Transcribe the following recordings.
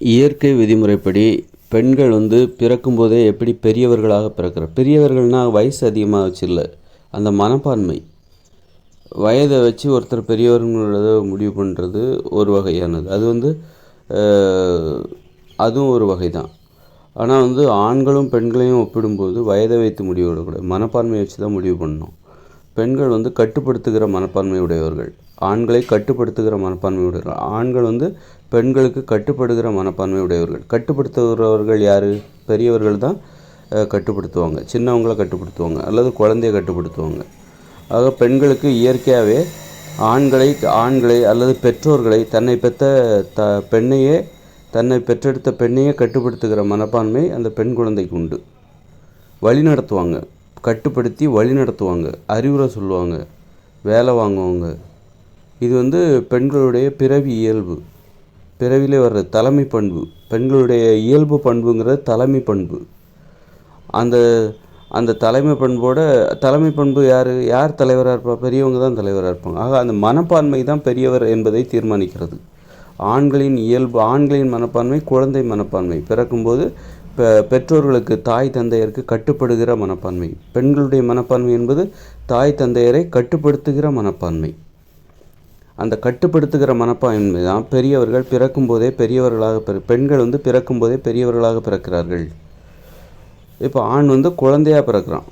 இயற்கை விதிமுறைப்படி பெண்கள் வந்து பிறக்கும்போதே எப்படி பெரியவர்களாக பிறக்கிற பெரியவர்கள்னால் வயசு அதிகமாக இல்லை அந்த மனப்பான்மை. வயதை வச்சு ஒருத்தர் பெரியவர்களத முடிவு பண்ணுறது ஒரு வகையானது. அது வந்து அதுவும் ஒரு வகை தான் ஆனால் வந்து ஆண்களும் பெண்களையும் ஒப்பிடும்போது வயதை வைத்து முடிவு விடக்கூடாது மனப்பான்மையை வச்சு தான் முடிவு பண்ணணும். பெண்கள் வந்து கட்டுப்படுத்துகிற மனப்பான்மை உடையவர்கள். ஆண்களை கட்டுப்படுத்துகிற மனப்பான்மை உடையவர்கள் ஆண்கள் வந்து பெண்களுக்கு கட்டுப்படுகிற மனப்பான்மை உடையவர்கள் கட்டுப்படுத்துகிறவர்கள் யார்? பெரியவர்கள் தான் கட்டுப்படுத்துவாங்க. சின்னவங்கள கட்டுப்படுத்துவாங்க. அல்லது குழந்தைய கட்டுப்படுத்துவாங்க. ஆக பெண்களுக்கு இயற்கையாகவே ஆண்களை ஆண்களை அல்லது பெற்றோர்களை தன்னை பெற்ற த பெண்ணையே தன்னை பெற்றெடுத்த பெண்ணையே கட்டுப்படுத்துகிற மனப்பான்மை அந்த பெண் குழந்தைக்கு உண்டு. வழி நடத்துவாங்க. கட்டுப்படுத்தி வழி நடத்துவாங்க. அறிவுரை சொல்லுவாங்க. வேலை வாங்குவாங்க. இது வந்து பெண்களுடைய பிறவி இயல்பு. பிறவிலே வர்ற தலைமை பண்பு. பெண்களுடைய இயல்பு பண்புங்கிறது தலைமை பண்பு. அந்த அந்த தலைமை பண்போட தலைமை பண்பு யார் யார் தலைவராக இருப்பா? பெரியவங்க தான் தலைவராக இருப்பாங்க. ஆக அந்த மனப்பான்மை தான் பெரியவர் என்பதை தீர்மானிக்கிறது. ஆண்களின் இயல்பு ஆண்களின் மனப்பான்மை குழந்தை மனப்பான்மை. பிறக்கும்போது பெற்றோர்களுக்கு தாய் தந்தையருக்கு கட்டுப்படுகிற மனப்பான்மை. பெண்களுடைய மனப்பான்மை என்பது தாய் தந்தையரை கட்டுப்படுத்துகிற மனப்பான்மை. அந்த கட்டுப்படுத்துகிற மனப்பான்மை தான் பெரியவர்கள் பிறக்கும்போதே பெரியவர்களாக பிற பெண்கள் வந்து பிறக்கும்போதே பெரியவர்களாக பிறக்கிறார்கள். இப்போ ஆண் வந்து குழந்தையாக பிறக்கிறான்.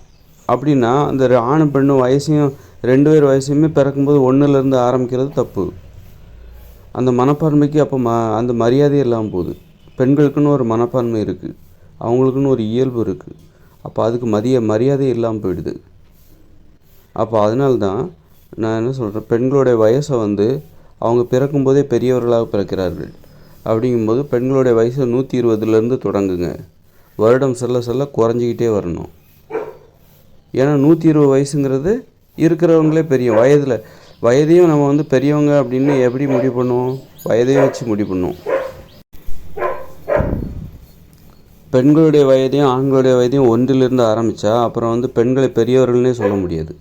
அப்படின்னா அந்த ஆணும் பெண்ணும் வயசையும் ரெண்டு பேர் வயசுமே பிறக்கும்போது ஒன்றுலேருந்து ஆரம்பிக்கிறது தப்பு. அந்த மனப்பான்மைக்கு அப்போ ம அந்த மரியாதை இல்லாமல் போகுது. பெண்களுக்குன்னு ஒரு மனப்பான்மை இருக்குது அவங்களுக்குன்னு ஒரு இயல்பு இருக்குது அப்போ அதுக்கு மதிய மரியாதை இல்லாமல் போயிடுது. அப்போ அதனால்தான் நான் என்ன சொல்கிறேன் பெண்களுடைய வயசை வந்து அவங்க பிறக்கும்போதே பெரியவர்களாக பிறக்கிறார்கள். அப்படிங்கும்போது பெண்களுடைய வயசு நூற்றி இருபதுலேருந்து தொடங்குங்க. வருடம் செல்ல செல்ல குறைஞ்சிக்கிட்டே வரணும். ஏன்னா நூற்றி இருபது வயசுங்கிறது இருக்கிறவங்களே பெரிய வயதில் வயதையும் நம்ம வந்து பெரியவங்க அப்படின்னு எப்படி முடிவு பண்ணுவோம்? வயதையும் வச்சு முடிவு பண்ணுவோம். பெண்களுடைய வயதையும் ஆண்களுடைய வயதையும் ஒன்றிலிருந்து ஆரம்பித்தா அப்புறம் வந்து பெண்களை பெரியவர்கள்னே சொல்ல முடியாது.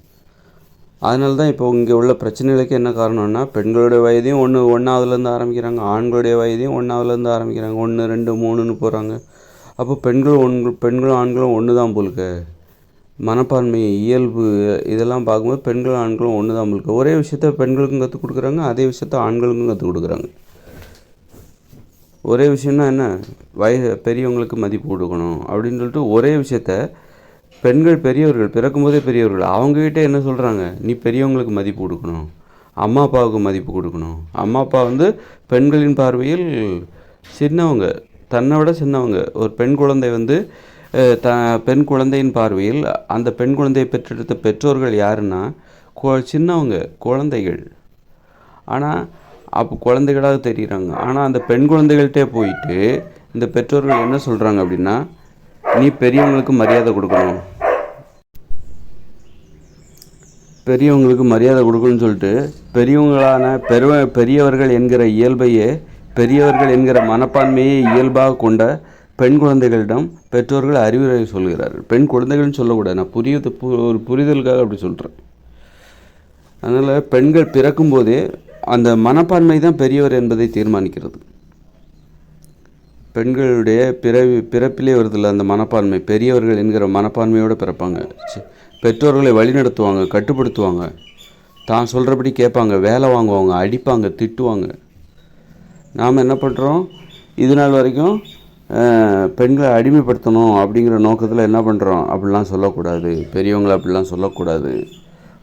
அதனால தான் இப்போ இங்கே உள்ள பிரச்சனைகளுக்கு என்ன காரணம்னா பெண்களுடைய வயதையும் ஒன்று ஒன்றாவதுலேருந்து ஆரம்பிக்கிறாங்க. ஆண்களுடைய வயதையும் ஒன்றாவதுலேருந்து ஆரம்பிக்கிறாங்க. ஒன்று ரெண்டு மூணுன்னு போகிறாங்க அப்போ பெண்களும் ஒன்று பெண்களும் ஆண்களும் ஒன்று தான் போலுக்க மனப்பான்மை இயல்பு இதெல்லாம் பார்க்கும்போது பெண்களும் ஆண்களும் ஒன்று தான் போலுக்க ஒரே விஷயத்த பெண்களுக்கும் கற்றுக் கொடுக்குறாங்க அதே விஷயத்த ஆண்களுக்கும் கற்றுக் கொடுக்குறாங்க. ஒரே விஷயம்னா என்ன? வய பெரியவங்களுக்கு மதிப்பு கொடுக்கணும் அப்படின்னு சொல்லிட்டு ஒரே விஷயத்த பெண்கள் பெரியவர்கள் பிறக்கும்போதே பெரியவர்கள் அவங்கக்கிட்ட என்ன சொல்கிறாங்க நீ பெரியவங்களுக்கு மதிப்பு கொடுக்கணும். அம்மா அப்பாவுக்கு மதிப்பு கொடுக்கணும். அம்மா அப்பா வந்து பெண்களின் பார்வையில் சின்னவங்க தன்னை விட சின்னவங்க. ஒரு பெண் குழந்தை வந்து த பெண் குழந்தையின் பார்வையில் அந்த பெண் குழந்தையை பெற்றெடுத்த பெற்றோர்கள் யாருன்னா சின்னவங்க குழந்தைகள். ஆனால் அப்போ குழந்தைகளாக தெரிகிறாங்க ஆனால் அந்த பெண் குழந்தைகள்கிட்டே போயிட்டு இந்த பெற்றோர்கள் என்ன சொல்கிறாங்க அப்படின்னா நீ பெரியவங்களுக்கு மரியாதை கொடுக்கணும். பெரியவங்களுக்கு மரியாதை கொடுக்கணும்னு சொல்லிட்டு பெரியவங்களான பெருவ பெரியவர்கள் என்கிற இயல்பையே பெரியவர்கள் என்கிற மனப்பான்மையை இயல்பாக கொண்ட பெண் குழந்தைகளிடம் பெற்றோர்கள் அறிவுரை சொல்கிறார்கள். பெண் குழந்தைகள்னு சொல்லக்கூடாது. நான் புரியுது ஒரு புரிதலுக்காக அப்படி சொல்கிறேன் அதனால் பெண்கள் பிறக்கும்போதே அந்த மனப்பான்மை தான் பெரியவர் என்பதை தீர்மானிக்கிறது. பெண்களுடைய பிறவி பிறப்பிலே வருதில்ல அந்த மனப்பான்மை. பெரியவர்கள் என்கிற மனப்பான்மையோடு பிறப்பாங்க. பெற்றோர்களை வழிநடத்துவாங்க கட்டுப்படுத்துவாங்க. தான் சொல்கிறபடி கேட்பாங்க வேலை வாங்குவாங்க அடிப்பாங்க திட்டுவாங்க. நாம் என்ன பண்ணுறோம் இது நாள் வரைக்கும் பெண்களை அடிமைப்படுத்தணும் அப்படிங்கிற நோக்கத்தில் என்ன பண்ணுறோம் அப்படிலாம் சொல்லக்கூடாது. பெரியவங்களை அப்படிலாம் சொல்லக்கூடாது.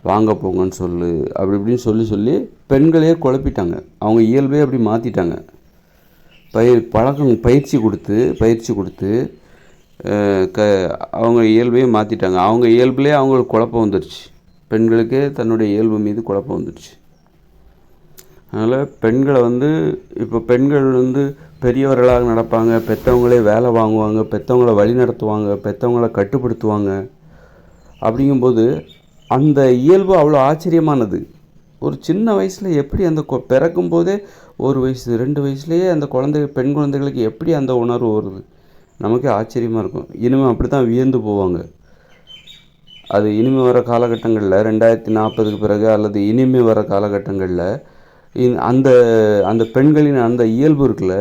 வாங்க போங்கன்னு சொல்லு அப்படி இப்படின்னு சொல்லி சொல்லி பெண்களையே குழப்பிட்டாங்க. அவங்க இயல்பே அப்படி மாற்றிட்டாங்க பயிர் பழக்கம் பயிற்சி கொடுத்து பயிற்சி கொடுத்து க அவங்க இயல்பையும் மாற்றிட்டாங்க அவங்க இயல்புலேயே அவங்களுக்கு குழப்பம் வந்துடுச்சு பெண்களுக்கே தன்னுடைய இயல்பு மீது குழப்பம் வந்துடுச்சு அதனால் பெண்களை வந்து இப்போ பெண்கள் வந்து பெரியவர்களாக நடப்பாங்க பெற்றவங்களே வேலை வாங்குவாங்க பெற்றவங்கள வழி நடத்துவாங்க பெற்றவங்கள கட்டுப்படுத்துவாங்க அப்படிங்கும்போது அந்த இயல்பு அவ்வளோ ஆச்சரியமானது. ஒரு சின்ன வயசில் எப்படி அந்த கொ பிறக்கும்போதே ஒரு வயசு ரெண்டு வயசுலேயே அந்த குழந்தை பெண் குழந்தைகளுக்கு எப்படி அந்த உணர்வு வருது? நமக்கே ஆச்சரியமாக இருக்கும். இனிமேல் அப்படி தான் வியந்து போவாங்க. அது இனிமேல் வர காலகட்டங்களில் ரெண்டாயிரத்தி நாற்பதுக்கு பிறகு அல்லது இனிமேல் வர காலகட்டங்களில் அந்த அந்த பெண்களின் அந்த இயல்பு இருக்குல்ல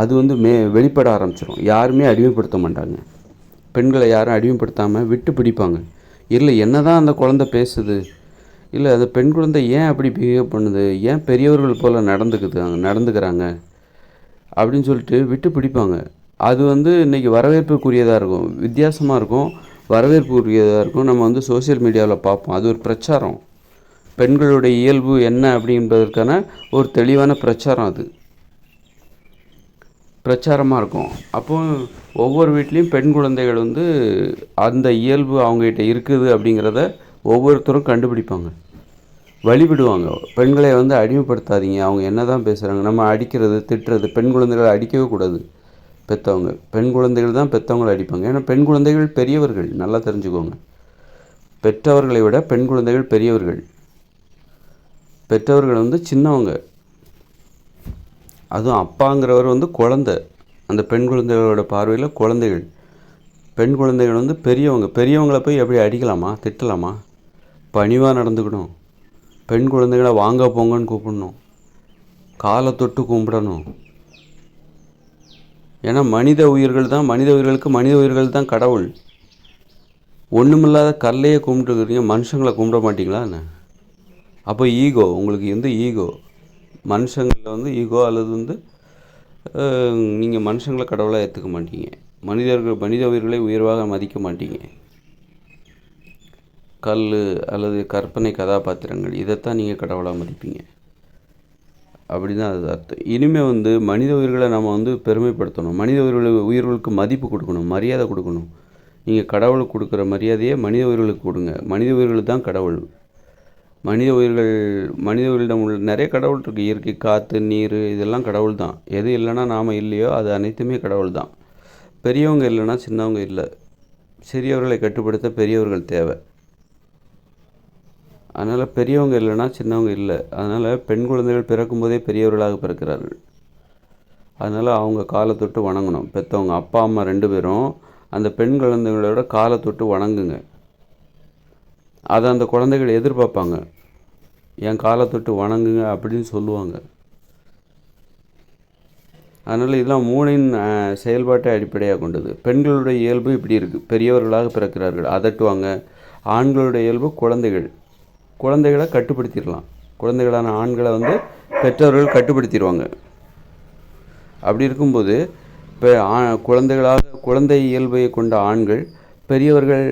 அது வந்து மே வெளிப்பட ஆரம்பிச்சிடும் யாருமே அடிமைப்படுத்த மாட்டாங்க. பெண்களை யாரும் அடிமைப்படுத்தாமல் விட்டு பிடிப்பாங்க. இல்லை என்ன தான் அந்த குழந்தை பேசுது. இல்லை அந்த பெண் குழந்தை ஏன் அப்படி பிஹேவ் பண்ணுது? ஏன் பெரியவர்கள் போல் நடந்துக்குது நடந்துக்கிறாங்க? அப்படின்னு சொல்லிட்டு விட்டு பிடிப்பாங்க. அது வந்து இன்றைக்கி வரவேற்புக்குரியதாக இருக்கும். வித்தியாசமாக இருக்கும். வரவேற்புக்குரியதாக இருக்கும். நம்ம வந்து சோஷியல் மீடியாவில் பார்ப்போம். அது ஒரு பிரச்சாரம். பெண்களுடைய இயல்பு என்ன அப்படின்றதற்கான ஒரு தெளிவான பிரச்சாரம் அது. பிரச்சாரமாக இருக்கும். அப்போ ஒவ்வொரு வீட்லேயும் பெண் குழந்தைகள் வந்து அந்த இயல்பு அவங்ககிட்ட இருக்குது அப்படிங்கிறத ஒவ்வொருத்தரும் கண்டுபிடிப்பாங்க. வழிவிடுவாங்க. பெண்களை வந்து அடிமைப்படுத்தாதீங்க. அவங்க என்ன தான் பேசுகிறாங்க நம்ம அடிக்கிறது திட்டுறது பெண் குழந்தைகளை அடிக்கவே கூடாது. பெற்றவங்க பெண் குழந்தைகள் தான் பெற்றவங்களை அடிப்பாங்க. ஏன்னா பெண் குழந்தைகள் பெரியவர்கள். நல்லா தெரிஞ்சுக்கோங்க. பெற்றவர்களை விட பெண் குழந்தைகள் பெரியவர்கள். பெற்றவர்கள் வந்து சின்னவங்க. அதுவும் அப்பாங்கிறவர் வந்து குழந்த. அந்த பெண் குழந்தைகளோட பார்வையில் குழந்தைகள். பெண் குழந்தைகள் வந்து பெரியவங்க. பெரியவங்களை போய் எப்படி அடிக்கலாமா? திட்டலாமா? பணிவாக நடந்துக்கணும். பெண் குழந்தைகளை வாங்க போங்கன்னு கூப்பிடணும். காலை தொட்டு கும்பிடணும். ஏன்னா மனித உயிர்கள் தான் மனித உயிர்களுக்கு மனித உயிர்கள் தான் கடவுள். ஒன்றுமில்லாத கல்லையே கும்பிட்டுருக்குறீங்க மனுஷங்களை கும்பிட மாட்டிங்களா என்ன? அப்போ ஈகோ உங்களுக்கு வந்து ஈகோ. மனுஷங்களில் வந்து ஈகோ அல்லது வந்து நீங்கள் மனுஷங்களை கடவுளாக ஏற்றுக்க மாட்டீங்க. மனிதர்கள் மனித உயிர்களை உயர்வாக மதிக்க மாட்டீங்க. கல் அல்லது கற்பனை கதாபாத்திரங்கள் இதைத்தான் நீங்கள் கடவுளாக மதிப்பீங்க. அப்படி தான் அது அர்த்தம். இனிமேல் வந்து மனித உயிர்களை நம்ம வந்து பெருமைப்படுத்தணும். மனித உயிர்கள் உயிர்களுக்கு மதிப்பு கொடுக்கணும் மரியாதை கொடுக்கணும். நீங்கள் கடவுளுக்கு கொடுக்குற மரியாதையை மனித உயிர்களுக்கு கொடுங்க. மனித உயிர்கள் தான் கடவுள். மனித உயிர்கள் மனித உயிரிடம் உள்ள நிறைய கடவுள் இருக்குது இயற்கை காற்று நீர் இதெல்லாம் கடவுள் தான். எது இல்லைன்னா நாம் இல்லையோ அது அனைத்துமே கடவுள் தான். பெரியவங்க இல்லைன்னா சின்னவங்க இல்லை. சிறியவர்களை கட்டுப்படுத்த பெரியவர்கள் தேவை. அதனால் பெரியவங்க இல்லைன்னா சின்னவங்க இல்லை. அதனால் பெண் குழந்தைகள் பிறக்கும்போதே பெரியவர்களாக பிறக்கிறார்கள். அதனால் அவங்க காலை தொட்டு வணங்கணும். பெற்றவங்க அப்பா அம்மா ரெண்டு பேரும் அந்த பெண் குழந்தைகளோட காலை தொட்டு வணங்குங்க. அதை அந்த குழந்தைகள் எதிர்பார்ப்பாங்க. என் காலை தொட்டு வணங்குங்க அப்படின்னு சொல்லுவாங்க. அதனால் இதெல்லாம் மூளையின் செயல்பாட்டை அடிப்படையாக கொண்டது. பெண்களுடைய இயல்பு இப்படி இருக்குது பெரியவர்களாக பிறக்கிறார்கள். அதட்டுவாங்க. ஆண்களுடைய இயல்பு குழந்தைகள். குழந்தைகளை கட்டுப்படுத்திடலாம். குழந்தைகளான ஆண்களை வந்து பெற்றோர்கள் கட்டுப்படுத்திடுவாங்க. அப்படி இருக்கும்போது இப்போ குழந்தைகளாக குழந்தை இயல்பை கொண்ட ஆண்கள் பெரியவர்கள்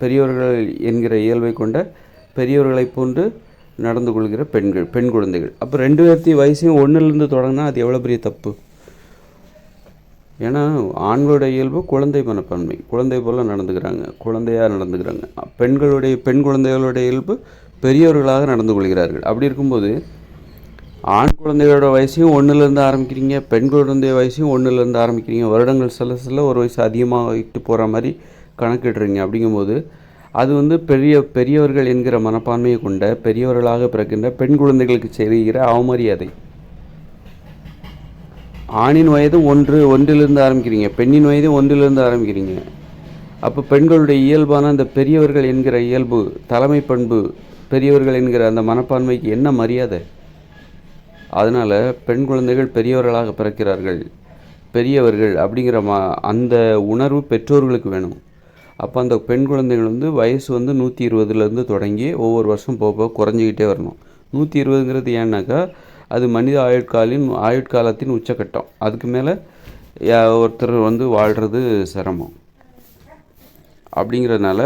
பெரியவர்கள் என்கிற இயல்பை கொண்ட பெரியவர்களைப் போன்று நடந்து கொள்கிற பெண்கள் பெண் குழந்தைகள். அப்போ ரெண்டு பேர்த்தி வயசையும் ஒன்றுலேருந்து தொடங்கினா அது எவ்வளோ பெரிய தப்பு? ஏன்னா ஆண்களுடைய இயல்பு குழந்தை மனப்பான்மை. குழந்தை போல் நடந்துக்கிறாங்க. குழந்தையாக நடந்துக்கிறாங்க. பெண்களுடைய பெண் குழந்தைகளுடைய இயல்பு பெரியவர்களாக நடந்து கொள்கிறார்கள். அப்படி இருக்கும்போது ஆண் குழந்தைகளோட வயசையும் ஒன்றுலேருந்து ஆரம்பிக்கிறீங்க பெண் குழந்தை வயசையும் ஒன்றுலேருந்து ஆரம்பிக்கிறீங்க வருடங்கள் செல்ல செல்ல ஒரு வயசு அதிகமாகிட்டு போகிற மாதிரி கணக்கிடுறீங்க. அப்படிங்கும்போது அது வந்து பெரிய பெரியவர்கள் என்கிற மனப்பான்மையை கொண்ட பெரியவர்களாக பிறக்கின்ற பெண் குழந்தைகளுக்கு செய்கிற அவமரியாதை. ஆணின் வயது ஒன்று ஒன்றிலிருந்து ஆரம்பிக்கிறீங்க பெண்ணின் வயது ஒன்றிலிருந்து ஆரம்பிக்கிறீங்க. அப்போ பெண்களுடைய இயல்பான அந்த பெரியவர்கள் என்கிற இயல்பு தலைமை பண்பு பெரியவர்கள் என்கிற அந்த மனப்பான்மைக்கு என்ன மரியாதை? அதனால் பெண் குழந்தைகள் பெரியவர்களாக பிறக்கிறார்கள். பெரியவர்கள் அப்படிங்கிற மா அந்த உணர்வு பெற்றோர்களுக்கு வேணும். அப்போ அந்த பெண் குழந்தைகள் வந்து வயசு வந்து நூற்றி இருபதுலேருந்து தொடங்கி ஒவ்வொரு வருஷம் போக போக குறைஞ்சிக்கிட்டே வரணும். நூற்றி இருபதுங்கிறது ஏன்னாக்கா அது மனித ஆயுட்காலின் ஆயுட்காலத்தின் உச்சக்கட்டம். அதுக்கு மேலே ஒருத்தர் வந்து வாழ்கிறது சிரமம். அப்படிங்கிறதுனால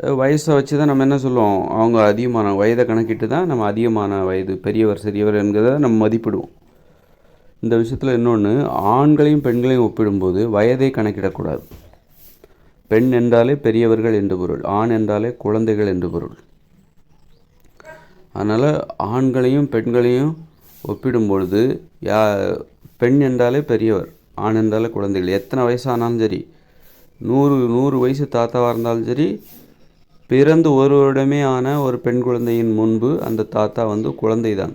வயசை வச்சு தான் நம்ம என்ன சொல்லுவோம்? அவங்க அதிகமான வயதை கணக்கிட்டு தான் நம்ம அதிகமான வயது பெரியவர் சிறியவர் என்கிறத நம்ம மதிப்பிடுவோம். இந்த விஷயத்தில் இன்னொன்று ஆண்களையும் பெண்களையும் ஒப்பிடும்போது வயதை கணக்கிடக்கூடாது. பெண் என்றாலே பெரியவர்கள் என்று பொருள் ஆண் என்றாலே குழந்தைகள் என்று பொருள். அதனால் ஆண்களையும் பெண்களையும் ஒப்பிடும் பொழுது யா பெண் என்றாலே பெரியவர் ஆண் என்றாலே குழந்தைகள். எத்தனை வயசானாலும் சரி நூறு நூறு வயசு தாத்தாவாக இருந்தாலும் சரி பிறந்து ஒரு வருடமே ஆன ஒரு பெண் குழந்தையின் முன்பு அந்த தாத்தா வந்து குழந்தை தான்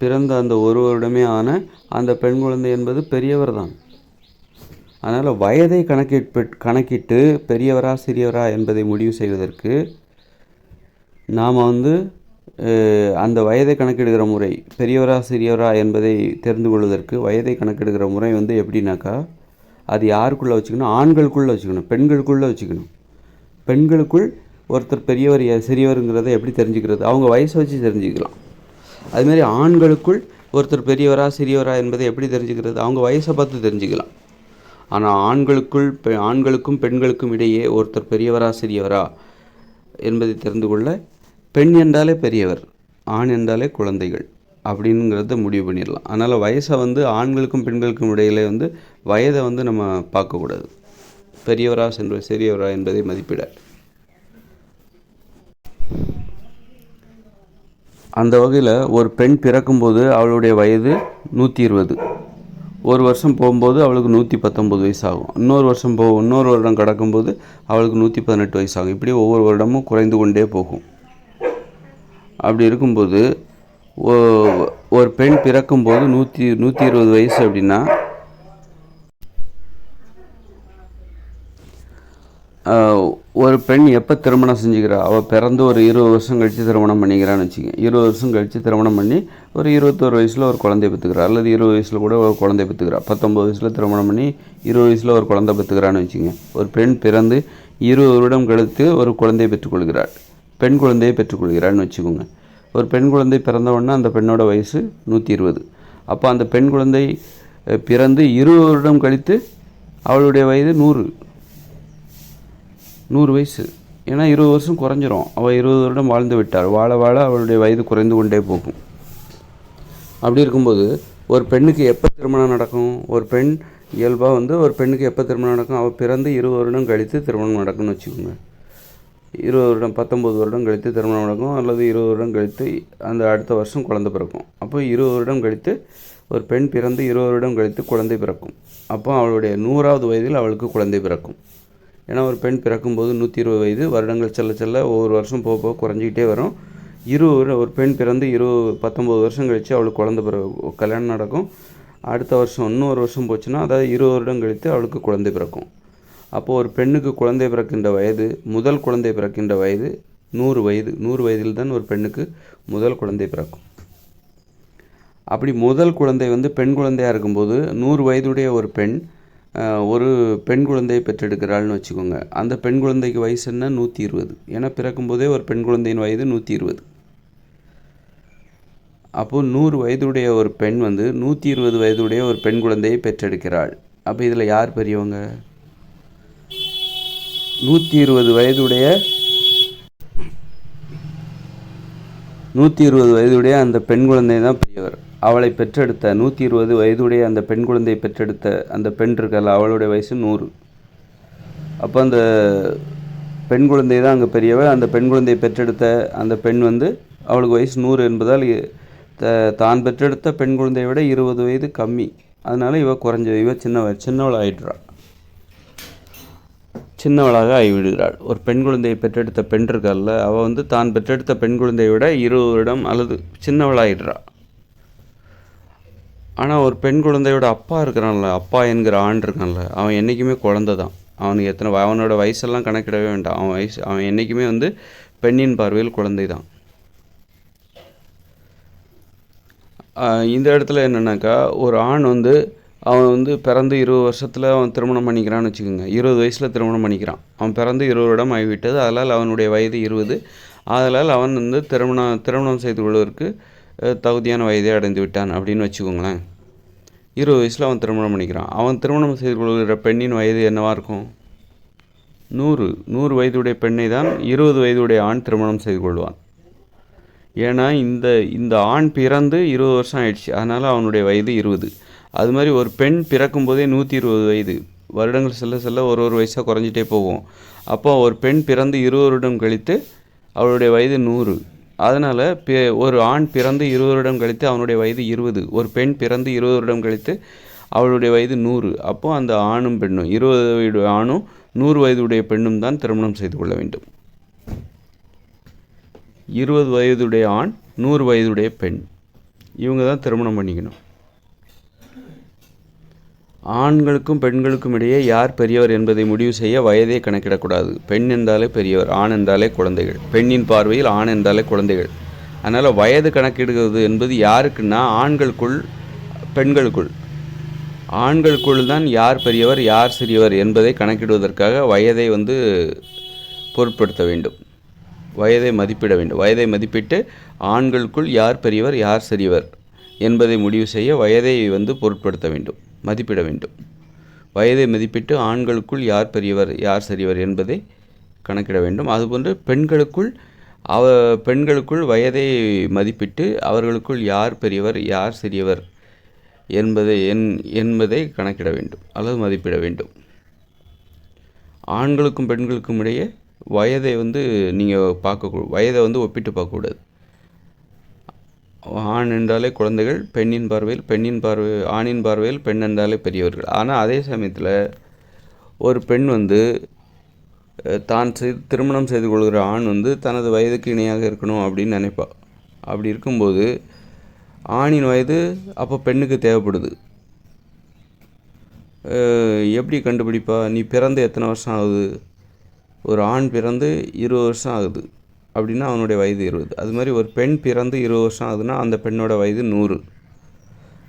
பிறந்த அந்த ஒரு வருடமே ஆன அந்த பெண் குழந்தை என்பது பெரியவர் தான் அதனால் வயதை கணக்கிட்டு கணக்கிட்டு பெரியவரா சிறியவரா என்பதை முடிவு செய்வதற்கு நாம் வந்து அந்த வயதை கணக்கிடுகிற முறை பெரியவரா சிறியவரா என்பதை தெரிந்து கொள்வதற்கு வயதை கணக்கிடுகிற முறை வந்து எப்படின்னாக்கா அது யாருக்குள்ளே வச்சுக்கணும்? ஆண்களுக்குள்ளே வச்சுக்கணும் பெண்களுக்குள்ளே வச்சுக்கணும். பெண்களுக்குள் ஒருத்தர் பெரியவர் சிறியவருங்கிறத எப்படி தெரிஞ்சுக்கிறது? அவங்க வயசை வச்சு தெரிஞ்சுக்கலாம். அதுமாரி ஆண்களுக்குள் ஒருத்தர் பெரியவரா சிறியவரா என்பதை எப்படி தெரிஞ்சுக்கிறது? அவங்க வயசை பார்த்து தெரிஞ்சுக்கலாம். ஆனால் ஆண்களுக்குள் பெ ஆண்களுக்கும் பெண்களுக்கும் இடையே ஒருத்தர் பெரியவரா சிறியவரா என்பதை தெரிந்து கொள்ள பெண் என்றாலே பெரியவர் ஆண் என்றாலே குழந்தைகள் அப்படிங்கிறத முடிவு பண்ணிடலாம். அதனால் வயசை வந்து ஆண்களுக்கும் பெண்களுக்கும் இடையிலே வந்து வயதை வந்து நம்ம பார்க்கக்கூடாது. பெரியவரா சென்று சிறியவரா என்பதை மதிப்பிட. அந்த வகையில் ஒரு பெண் பிறக்கும்போது அவளுடைய வயது நூற்றி இருபது. ஒரு வருஷம் போகும்போது அவளுக்கு நூற்றி பத்தொம்பது வயசு ஆகும் இன்னொரு வருஷம் போ இன்னொரு வருடம் கடக்கும்போது அவளுக்கு நூற்றி பதினெட்டு வயசு ஆகும் இப்படி ஒவ்வொரு வருடமும் குறைந்து கொண்டே போகும். அப்படி இருக்கும்போது ஒரு பெண் பிறக்கும்போது நூற்றி நூற்றி இருபது வயசு அப்படின்னா ஒரு பெண் எப்போ திருமணம் செஞ்சுக்கிறா? அவள் பிறந்து ஒரு இருபது வருஷம் கழித்து திருமணம் பண்ணிக்கிறான்னு வச்சுக்கோங்க. இருபது வருஷம் கழித்து திருமணம் பண்ணி ஒரு இருபத்தோரு வயசில் ஒரு குழந்தைய பெற்றுக்கிறா. அல்லது இருபது வயசில் கூட ஒரு குழந்தைய பெற்றுக்கிறா. பத்தொம்பது வயசில் திருமணம் பண்ணி இருபது வயசில் ஒரு குழந்தை பெற்றுக்கிறான்னு வச்சுக்கோங்க. ஒரு பெண் பிறந்து இருபது வருடம் கழித்து ஒரு குழந்தையை பெற்றுக்கொள்கிறாள். பெண் குழந்தையை பெற்றுக்கொள்கிறான்னு வச்சுக்கோங்க. ஒரு பெண் குழந்தை பிறந்தவொடனே அந்த பெண்ணோட வயசு நூற்றி இருபது. அப்போ அந்த பெண் குழந்தை பிறந்து இருபது வருடம் கழித்து அவளுடைய வயது நூறு. நூறு வயசு. ஏன்னா இருபது வருஷம் குறைஞ்சிரும். அவள் இருபது வருடம் வாழ்ந்து விட்டாள். வாழ வாழ அவளுடைய வயது குறைந்து கொண்டே போகும். அப்படி இருக்கும்போது ஒரு பெண்ணுக்கு எப்போ திருமணம் நடக்கும்? ஒரு பெண் இயல்பாக வந்து ஒரு பெண்ணுக்கு எப்போ திருமணம் நடக்கும்? அவள் பிறந்து இருபது வருடம் கழித்து திருமணம் நடக்கும்னு வச்சுக்கோங்க. இருபது வருடம் பத்தொம்பது வருடம் கழித்து திருமணம் நடக்கும். அல்லது இருபது வருடம் கழித்து அந்த அடுத்த வருஷம் குழந்தை பிறக்கும். அப்போ இருபது வருடம் கழித்து ஒரு பெண் பிறந்து இருபது வருடம் கழித்து குழந்தை பிறக்கும். அப்போ அவளுடைய நூறாவது வயதில் அவளுக்கு குழந்தை பிறக்கும். ஏன்னா ஒரு பெண் பிறக்கும்போது நூற்றி இருபது வயது வருடங்கள் செல்ல செல்ல ஒவ்வொரு வருஷம் போக போக குறைஞ்சிக்கிட்டே வரும். இருபது வருடம் ஒரு பெண் பிறந்து இருபது பத்தொம்போது வருஷம் கழித்து அவளுக்கு குழந்தை பிற கல்யாணம் நடக்கும். அடுத்த வருஷம் இன்னொரு வருஷம் போச்சுன்னா அதாவது இருபது வருடம் கழித்து அவளுக்கு குழந்தை பிறக்கும். அப்போது ஒரு பெண்ணுக்கு குழந்தை பிறக்கின்ற வயது முதல் குழந்தை பிறக்கின்ற வயது நூறு வயது நூறு வயதில் தான் ஒரு பெண்ணுக்கு முதல் குழந்தை பிறக்கும். அப்படி முதல் குழந்தை வந்து பெண் குழந்தையாக இருக்கும்போது நூறு வயதுடைய ஒரு பெண் ஒரு பெண் குழந்தையை பெற்றெடுக்கிறாள்னு வச்சுக்கோங்க. அந்த பெண் குழந்தைக்கு வயசு என்ன? நூற்றி இருபது. ஏன்னா பிறக்கும்போதே ஒரு பெண் குழந்தையின் வயது நூற்றி இருபது. அப்போது நூறு வயதுடைய ஒரு பெண் வந்து நூற்றி இருபது வயதுடைய ஒரு பெண் குழந்தையை பெற்றெடுக்கிறாள். அப்போ இதில் யார் பெரியவங்க? நூற்றி இருபது வயதுடைய நூற்றி இருபது வயதுடைய அந்த பெண் குழந்தை தான் பெரியவர். அவளை பெற்றெடுத்த நூற்றி இருபது வயதுடைய அந்த பெண் குழந்தையை பெற்றெடுத்த அந்த பெண் இருக்கல அவளுடைய வயசு நூறு. அப்போ அந்த பெண் குழந்தை தான் அங்கே பெரியவள். அந்த பெண் குழந்தையை பெற்றெடுத்த அந்த பெண் வந்து அவளுக்கு வயசு நூறு என்பதால் தான் பெற்றெடுத்த பெண் குழந்தையை விட இருபது வயது கம்மி. அதனால் இவ குறைஞ்ச இவ சின்னவ சின்னவள் ஆயிடுறா. சின்னவளாக ஆகிவிடுகிறாள். ஒரு பெண் குழந்தையை பெற்றெடுத்த பெண் இருக்கால்ல அவள் வந்து தான் பெற்றெடுத்த பெண் குழந்தையை விட இருபது வருடம் அல்லது சின்னவளாயிடுறா. ஆனால் ஒரு பெண் குழந்தையோட அப்பா இருக்கிறான்ல அப்பா என்கிற ஆண் இருக்கான்ல அவன் என்றைக்குமே குழந்தை தான். அவனுக்கு எத்தனை அவனோட வயசெல்லாம் கணக்கிடவே வேண்டாம். அவன் வயசு அவன் என்றைக்குமே வந்து பெண்ணின் பார்வையில் குழந்தை தான். இந்த இடத்துல என்னென்னாக்கா ஒரு ஆண் வந்து அவன் வந்து பிறந்து இருபது வருஷத்தில் அவன் திருமணம் பண்ணிக்கிறான்னு வச்சுக்கோங்க. இருபது வயசில் திருமணம் பண்ணிக்கிறான். அவன் பிறந்து இருபது வருடம் ஆகிவிட்டது. அதனால் அவனுடைய வயது இருபது. அதனால் அவன் வந்து திருமணம் திருமணம் செய்து கொள்வதற்கு தகுதியான வயதை அடைந்து விட்டான் அப்படின்னு வச்சுக்கோங்களேன். இருபது வயசில் அவன் திருமணம் பண்ணிக்கிறான். அவன் திருமணம் செய்து கொள்கிற பெண்ணின் வயது என்னவாக இருக்கும்? நூறு. நூறு வயதுடைய பெண்ணை தான் இருபது வயதுடைய ஆண் திருமணம் செய்து கொள்வான். ஏன்னா இந்த இந்த ஆண் பிறந்து இருபது வருஷம் ஆயிடுச்சு. அதனால் அவனுடைய வயது இருபது. அது மாதிரி ஒரு பெண் பிறக்கும்போதே நூற்றி இருபது வயது. வருடங்கள் செல்ல செல்ல ஒரு ஒரு வயசாக குறைஞ்சிட்டே போகும். அப்போ ஒரு பெண் பிறந்து இருபது வருடம் கழித்து அவளுடைய வயது நூறு. அதனால் ஒரு ஆண் பிறந்து இருபது வருடம் கழித்து அவனுடைய வயது இருபது. ஒரு பெண் பிறந்து இருபது வருடம் கழித்து அவளுடைய வயது நூறு. அப்போது அந்த ஆணும் பெண்ணும் இருபது வயது ஆணும் நூறு வயதுடைய பெண்ணும் தான் திருமணம் செய்து கொள்ள வேண்டும். இருபது வயதுடைய ஆண் நூறு வயதுடைய பெண். இவங்க தான் திருமணம் பண்ணிக்கணும். ஆண்களுக்கும் பெண்களுக்கும் இடையே யார் பெரியவர் என்பதை முடிவு செய்ய வயதை கணக்கிடக்கூடாது. பெண் என்றாலே பெரியவர் ஆண் என்றாலே குழந்தைகள். பெண்ணின் பார்வையில் ஆண் என்றாலே குழந்தைகள். அதனால் வயது கணக்கிடுகிறது என்பது யாருக்குன்னா ஆண்களுக்குள் பெண்களுக்குள். ஆண்களுக்குள் தான் யார் பெரியவர் யார் சிறியவர் என்பதை கணக்கிடுவதற்காக வயதை வந்து பொருட்படுத்த வேண்டும். வயதை மதிப்பிட வேண்டும். வயதை மதிப்பிட்டு ஆண்களுக்குள் யார் பெரியவர் யார் சிறியவர் என்பதை முடிவு செய்ய வயதை வந்து பொருட்படுத்த வேண்டும். மதிப்பிட வேண்டும். வயதை மதிப்பிட்டு ஆண்களுக்குள் யார் பெரியவர் யார் சரியவர் என்பதை கணக்கிட வேண்டும். அதுபோன்று பெண்களுக்குள் அவ பெண்களுக்குள் வயதை மதிப்பிட்டு அவர்களுக்குள் யார் பெரியவர் யார் சிறியவர் என்பதை என் என்பதை கணக்கிட வேண்டும். அல்லது மதிப்பிட வேண்டும். ஆண்களுக்கும் பெண்களுக்கும் இடையே வயதை வந்து நீங்கள் பார்க்க வயதை வந்து ஒப்பிட்டு பார்க்கக்கூடாது. ஆண் என்றாலே குழந்தைகள் பெண்ணின் பார்வையில் பெண்ணின் பார்வை ஆணின் பார்வையில் பெண் என்றாலே பெரியவர்கள் ஆனால் அதே சமயத்தில் ஒரு பெண் வந்து தான் செய்து திருமணம் செய்து கொள்கிற ஆண் வந்து தனது வயதுக்கு இணையாக இருக்கணும் அப்படின்னு நினைப்பா. அப்படி இருக்கும்போது ஆணின் வயது அப்போ பெண்ணுக்கு தேவைப்படுது. எப்படி கண்டுபிடிப்பா? நீ பிறந்து எத்தனை வருஷம் ஆகுது? ஒரு ஆண் பிறந்து இருபது வருஷம் ஆகுது. அப்படின்னா அவனுடைய வயது இருபது. அது மாதிரி ஒரு பெண் பிறந்து இருபது வருஷம் ஆகுதுன்னா அந்த பெண்ணோட வயது நூறு.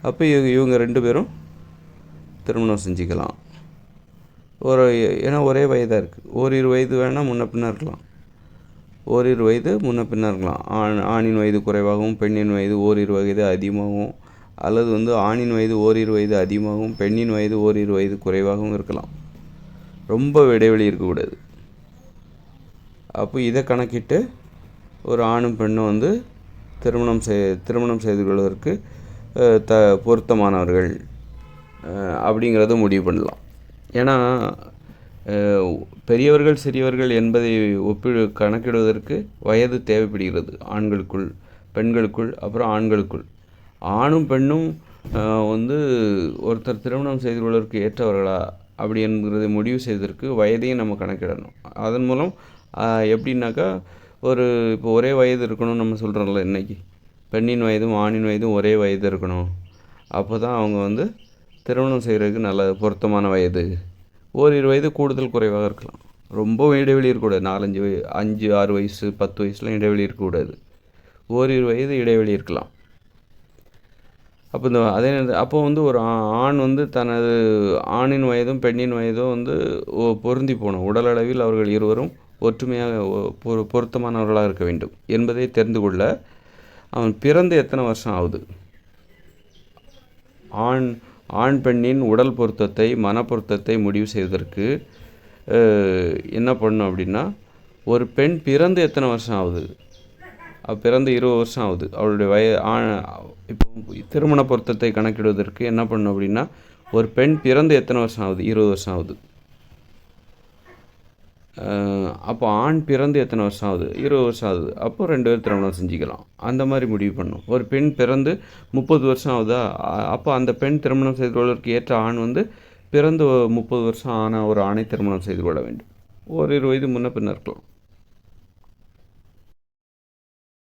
அப்போ இவங்க ரெண்டு பேரும் திருமணம் செஞ்சுக்கலாம். ஒரு ஏன்னா ஒரே வயதாக இருக்குது ஓரிரு வயது வேணால் முன்ன பின்ன இருக்கலாம். ஓரிரு வயது முன்ன பின்ன இருக்கலாம். ஆண் ஆணின் வயது குறைவாகவும் பெண்ணின் வயது ஓரிரு வயது அதிகமாகவும் அல்லது வந்து ஆணின் வயது ஓரிரு வயது அதிகமாகவும் பெண்ணின் வயது ஓரிரு வயது குறைவாகவும் இருக்கலாம். ரொம்ப இடைவெளி இருக்கக்கூடாது. அப்போ இதை கணக்கிட்டு ஒரு ஆணும் பெண்ணும் வந்து திருமணம் செய் திருமணம் செய்து கொள்வதற்கு த பொருத்தமானவர்கள். அப்படிங்கிறத முடிவு பண்ணலாம். ஏன்னா பெரியவர்கள் சிறியவர்கள் என்பதை ஒப்பிடு கணக்கிடுவதற்கு வயது தேவைப்படுகிறது. ஆண்களுக்குள் பெண்களுக்குள் அப்புறம் ஆண்களுக்குள். ஆணும் பெண்ணும் வந்து ஒருத்தர் திருமணம் செய்து கொள்வதற்கு ஏற்றவர்களா? அப்படி என்கிறதை முடிவு செய்வதற்கு வயதையும் நம்ம கணக்கிடணும். அதன் மூலம் எப்படின்னாக்கா ஒரு இப்போ ஒரே வயது இருக்கணும்னு நம்ம சொல்கிறோம்ல இன்றைக்கி பெண்ணின் வயதும் ஆணின் வயதும் ஒரே வயது இருக்கணும். அப்போ தான் அவங்க வந்து திருமணம் செய்கிறதுக்கு நல்ல பொருத்தமான வயது. ஓரிரு வயது கூடுதல் குறைவாக இருக்கலாம். ரொம்ப இடைவெளி இருக்கக்கூடாது. நாலஞ்சு வய அஞ்சு ஆறு வயசு பத்து வயசுலாம் இடைவெளி இருக்கக்கூடாது. ஓரிரு வயது இடைவெளி இருக்கலாம். அப்போ இந்த அதே அப்போ வந்து ஒரு ஆண் வந்து தனது ஆணின் வயதும் பெண்ணின் வயதும் வந்து பொருந்தி போகணும். உடலளவில் அவர்கள் இருவரும் ஒற்றுமையாக பொருத்தமானவர்களாக இருக்க வேண்டும் என்பதை தெரிந்து கொள்ள அவன் பிறந்து எத்தனை வருஷம் ஆகுது? ஆண் ஆண் பெண்ணின் உடல் பொருத்தத்தை மன பொருத்தத்தை முடிவு செய்வதற்கு என்ன பண்ணும் அப்படின்னா ஒரு பெண் பிறந்து எத்தனை வருஷம் ஆகுது? பிறந்து இருபது வருஷம் ஆகுது. அவளுடைய வய இப்போ திருமண பொருத்தத்தை கணக்கிடுவதற்கு என்ன பண்ணும் அப்படின்னா ஒரு பெண் பிறந்து எத்தனை வருஷம் ஆகுது? இருபது வருஷம் ஆகுது. அப்போ ஆண் பிறந்து எத்தனை வருஷம் ஆகுது? இருபது வருஷம் ஆகுது. அப்போ ரெண்டு பேர் திருமணம் செஞ்சுக்கலாம். அந்த மாதிரி முடிவு பண்ணும் ஒரு பெண் பிறந்து முப்பது வருஷம் ஆகுதா? அப்போ அந்த பெண் திருமணம் செய்து கொள்வதற்கு ஏற்ற ஆண் வந்து பிறந்து முப்பது வருஷம் ஆன ஒரு ஆணை திருமணம் செய்து கொள்ள வேண்டும். ஓரிரு வயது முன்ன பின்ன இருக்கலாம்.